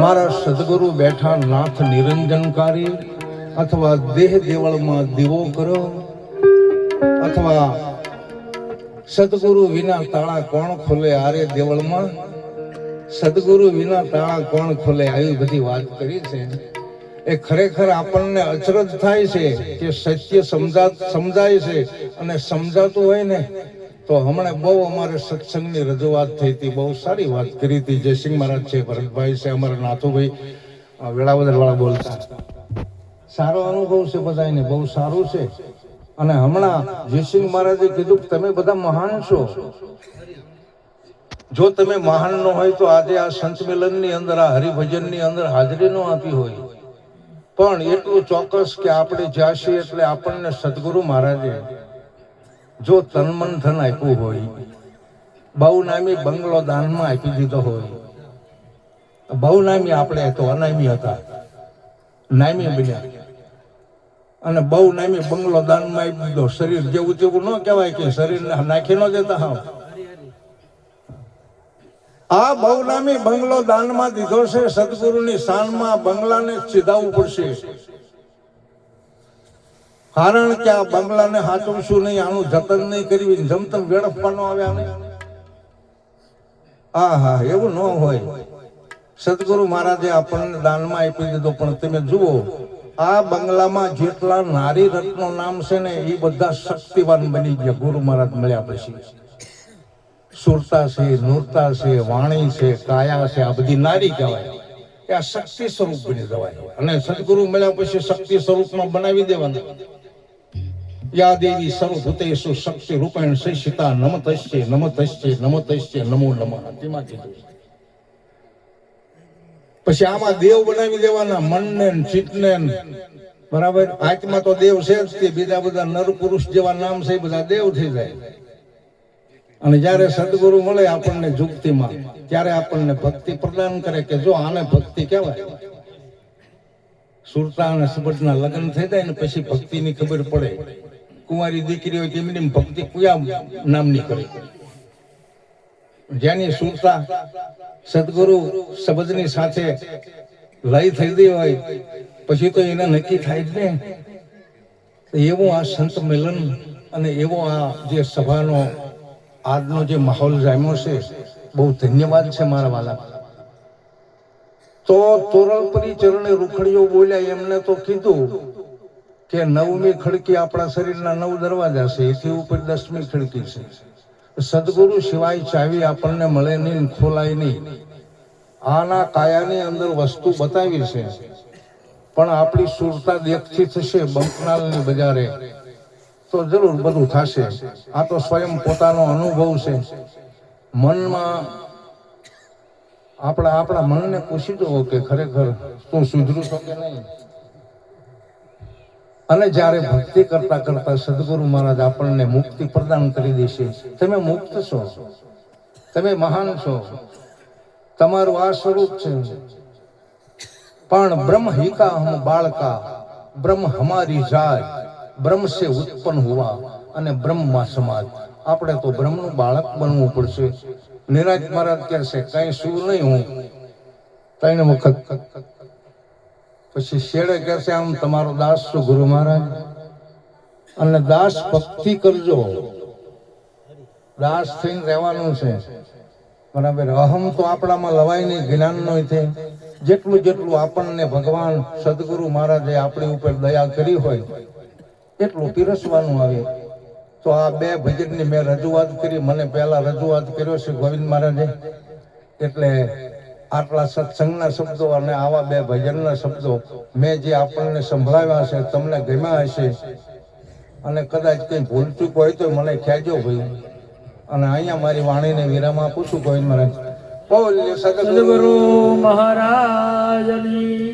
મારા સદગુરુ બેઠા નાથ નિરંજનકારી અથવા દેહ દેવળમાં દીવો કરો અથવા સદગુરુ વિના તાળા કોણ ખોલે આરે દેવળમાં? સદગુરુ વિના તાળા કોણ ખોલે? આવી બધી વાત કરી છે. એ ખરેખર આપણને અચરજ થાય છે કે સત્ય સમજા, સમજાય છે અને સમજાતું હોય ને તો હમણાં બહુ અમારે સત્સંગની રજૂઆત થઈ હતી, બહુ સારી વાત કરી હતી. જયસિંહ મહારાજ છે, ભરતભાઈ છે, અમારા નાથુભાઈ. વેળાવદર વાળા બોલતા. સારો અનુભવ છે બધાને બહુ સારું છે. અને હમણાં જયસિંહ મહારાજે કીધું કે તમે બધા મહાન છો. જો તમે મહાન ન હોય તો આજે આ સંત મિલનની અંદર, આ હરિભજનની અંદર હાજરી ન આપી હોય. પણ એટલું ચોક્કસ કે આપણે જ્યાં છીએ એટલે આપણને સદગુરુ મહારાજે જો તન મન ધન આપ્યું હોય બહુ નામી બંગલો દાનમાં આપી દીધો હોય બહુ નામી આપણે તો અનામી હતા, નામી બન્યા. અને બહુ નામી બંગલો દાનમાં આપી દીધો. શરીર જેવું તેવું ન કહેવાય કે શરીરને નાખી ન દેતા હા આ બહુનામી બંગલો દાનમાં દીધો છે, સદગુરુની શાનમાં બંગલાને સીધાવવું પડશે. કારણ કે આ બંગલાને હાચવશું નહીં, આનું જતન નહીં કરવી જમતમ વેડફવાનો આવે આને હા હા એવું ન હોય. સદગુરુ મહારાજે આપણને દાનમાં આપી દીધો, પણ તમે જુઓ, આ બંગલામાં જેટલા નારી રત્નો નામ છે ને, એ બધા શક્તિવાન બની ગયા. ગુરુ મહારાજ મળ્યા પછી. સુરતા છે, નૂરતા છે, વાણી છે, કાયા છે, આ બધી નારી કહેવાય. એ આ શક્તિ સ્વરૂપ બની જવાય. અને સદગુરુ મળ્યા પછી શક્તિ સ્વરૂપમાં બનાવી દેવાના. યા દેવી સર્વભૂતેષુ શક્તિ રૂપેણ શિષિતા નમતસ્ય નમતસ્ય નમતસ્ય નમો નમઃ. તેમાં કીધું પછી આમાં દેવ બનાવી દેવાના મનને ચિત્તને બરાબર? આત્મા તો દેવ છે જ તે બીજા બધા નર પુરુષ જેવા નામ છે બધા દેવ થઈ જાય. અને જ્યારે સદગુરુ મળે આપણને જુક્તિમાં, ત્યારે આપણને ભક્તિ પ્રદાન કરે કે જો આને ભક્તિ કહેવાય. સુરતા અને સુબટના લગ્ન થઈ જાય ને પછી ભક્તિની ખબર પડે. કુંવારી દીકરી હોય તેમની ભક્તિ કયા નામની કરે જેની સુરતા સદગુરુ શબ્દની સાથે લય થઈ ગઈ હોય, પછી તો એને નક્કી થાય જ ને. એવું આ સંત મિલન અને એવો આ જે સભાનો, આજનો જે માહોલ જામ્યો છે, બહુ ધન્યવાદ છે મારા વાલા. તો તોરણપરી ચરણે રૂખડીઓ બોલ્યા, એમને તો કીધું કે નવમી ખડકી આપણા શરીરના નવ દરવાજા છે, એથી ઉપર દસમી ખડકી છે. સદગુરુ સિવાય ચાવી આપણને મળે નહીં, ખોલાય નહીં. આના કાયાની અંદર વસ્તુ બતાવી છે. પણ આપણી સુરતા દેખથી થશે બંકનાલની બજારે. તો જરૂર બધું થશે. આ તો સ્વયં પોતાનો અનુભવ છે. મનમાં આપણા આપણા મનને પૂછી દો કે ખરેખર તું સુધરું છો કે નહીં? અને જ્યારે ભક્તિ કરતા કરતા સદગુરુ મહારાજ આપણને મુક્તિ પ્રદાન કરી દેશે તમે મુક્ત છો. તમે મહાન છો. તમારું આ સ્વરૂપ છે. પણ બ્રહ્મ હિકા હમ બાળકા, બ્રહ્મ હમારી જાત, બ્રહ્મ સે ઉત્પન્ન હોવા અને બ્રહ્મમાં સમાજ આપણે તો બ્રહ્મનું બાળક બનવું પડશે. નિરાજ મહારાજ કહેશે કઈ શું નહીં હું. ત્રણ વખત પછી શેડે કહેશે આમ તમારો દાસ છું ગુરુ મહારાજ. અને દાસ ભક્તિ કરજો. દાસ થઈને રહેવાનું છે. બરાબર, અહમ તો આપણામાં લવાય નહીં, જ્ઞાન નો જેટલું જેટલું આપણને ભગવાન સદગુરુ મહારાજે આપણી ઉપર દયા કરી હોય, એટલું પીરસવાનું આવે. તો આ બે ભજનની મેં રજૂઆત કરી. મને પહેલા રજૂઆત કર્યો છે ગોવિંદ મહારાજે. એટલે આટલા સત્સંગના શબ્દો અને આવા બે ભજનના શબ્દો મેં જે આપણને સંભળાવ્યા છે, તમને ગમ્યા હશે અને કદાચ કંઈ ભૂલચૂક હોય તો મને ખ્યાજો ભાઈ. અને અહીંયા મારી વાણીને વિરામ આપું છું, ગોવિંદ મહારાજ. બોલ સદગુરુ. મહારાજની